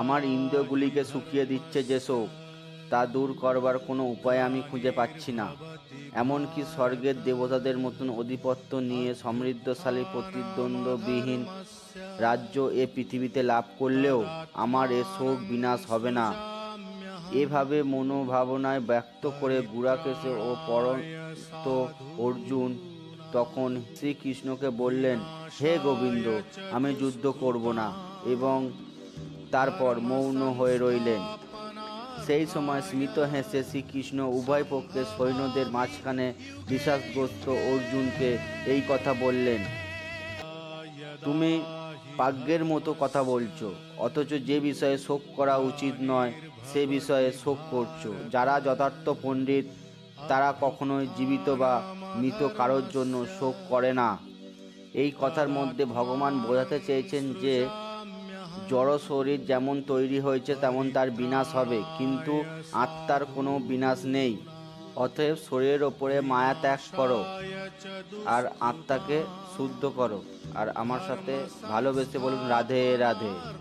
আমার ইন্দ্রিয়গুলিকে শুকিয়ে দিচ্ছে যে শোক, তা দূর করবার কোনো উপায় আমি খুঁজে পাচ্ছি না। এমনকি স্বর্গের দেবতাদের মতন আধিপত্য নিয়ে সমৃদ্ধশালী প্রতিদ্বন্দ্ববিহীন রাজ্য এ পৃথিবীতে লাভ করলেও আমার এ শোক বিনাশ হবে না। এভাবে মনোভাবনায় ব্যক্ত করে গুড়াকেশ ও পরন্ত অর্জুন তখন শ্রীকৃষ্ণকে বললেন, হে গোবিন্দ, আমি যুদ্ধ করব না এবং তারপর মৌন হয়ে রইলেন। সেই সময় স্মিত হেসে শ্রীকৃষ্ণ উভয় পক্ষের সৈন্যদের মাঝখানে বিশ্বাসগ্রস্ত অর্জুনকে এই কথা বললেন, তুমি পাগ্যের মতো কথা বলছো, অথচ যে বিষয়ে শোক করা উচিত নয়, সে বিষয়ে শোক করছ। যারা যথার্থ পণ্ডিত, তারা কখনোই জীবিত বা মৃত কারোর জন্য শোক করে না। এই কথার মধ্যে ভগবান বোঝাতে চেয়েছেন যে জড় শরীর যেমন তৈরি হয়েছে, তেমন তার বিনাশ হবে। কিন্তু আত্মার কোনো বিনাশ নেই। অতএব শরীরের ওপরে মায়া ত্যাগ করো আর আত্মাকে শুদ্ধ করো। আর আমার সাথে ভালোবেসে বলুন, রাধে রাধে।